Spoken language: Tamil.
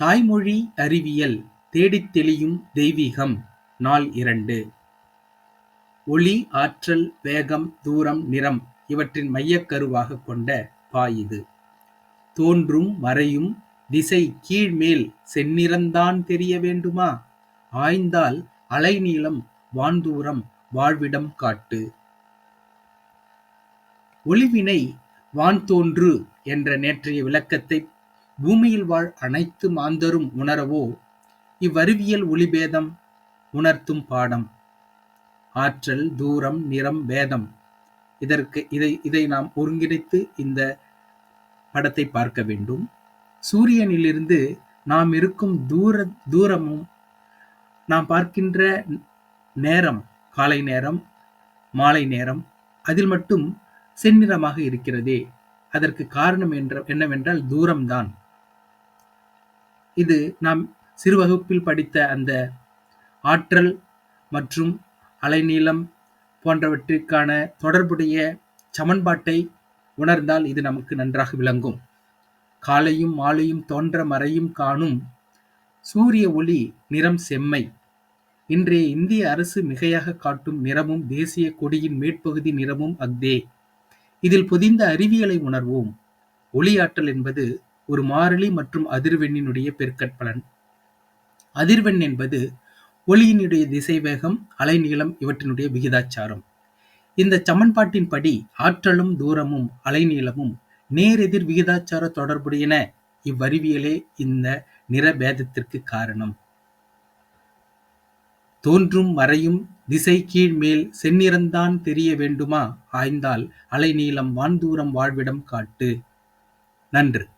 தாய்மொழி அறிவியல் தேடித் தெளியும் தெய்வீகம் நாள் இரண்டு. ஒளி, ஆற்றல், வேகம், தூரம், நிறம் இவற்றின் மையக்கருவாக கொண்ட பா இது. தோன்றும் மறையும் திசை கீழ் மேல் செந்நிறந்தான் தெரிய வேண்டுமா? ஆய்ந்தால் அலைநீளம் வான்தூரம் வாழ்விடம் காட்டு. ஒளிவினை வான்தோன்று என்ற நேற்றைய விளக்கத்தை பூமியில் வாழ் அனைத்து மாந்தரும் உணரவோ இவ்வறிவியல் ஒளிபேதம் உணர்த்தும் பாடம். ஆற்றல், தூரம், நிறம், வேதம் இதற்கு இதை இதை நாம் ஒருங்கிணைத்து இந்த படத்தை பார்க்க வேண்டும். சூரியனிலிருந்து நாம் இருக்கும் தூர தூரமும் நாம் பார்க்கின்ற நேரம் காலை நேரம், மாலை நேரம் அதில் மட்டும் செந்நிறமாக இருக்கிறதே அதற்கு காரணம் என்ற என்னவென்றால் தூரம்தான். இது நாம் சிறுவகுப்பில் படித்த அந்த ஆற்றல் மற்றும் அலைநீளம் போன்றவற்றிற்கான தொடர்புடைய சமன்பாட்டை உணர்ந்தால் இது நமக்கு நன்றாக விளங்கும். காலையும் மாலையும் தோன்ற மறையும் காணும் சூரிய ஒளி நிறம் செம்மை. இன்றைய இந்திய அரசு மிகையாக காட்டும் நிறமும் தேசிய கொடியின் மேற்பகுதி நிறமும் அக்தே இதில் பொதிந்த அறிவியலை உணர்வோம். ஒளியாற்றல் என்பது ஒரு மாறிலி மற்றும் அதிர்வெண்ணினுடைய பெருக்கற்பலன். அதிர்வெண் என்பது ஒளியினுடைய திசைவேகம், அலைநீளம் இவற்றினுடைய விகிதாச்சாரம். இந்தச் சமன்பாட்டின்படி ஆற்றலும் தூரமும் அலைநீளமும் நேரெதிர் விகிதாச்சார தொடர்புடையன இவ்வறிவியலே இந்த நிறபேதத்திற்கு காரணம். தோன்றும் மறையும் திசை கீழ் மேல் செந்நிறந்தான் தெரிய வேண்டுமா? ஆய்ந்தால் அலைநீளம் வான்தூரம் வாழ்விடம் காட்டு. நன்று.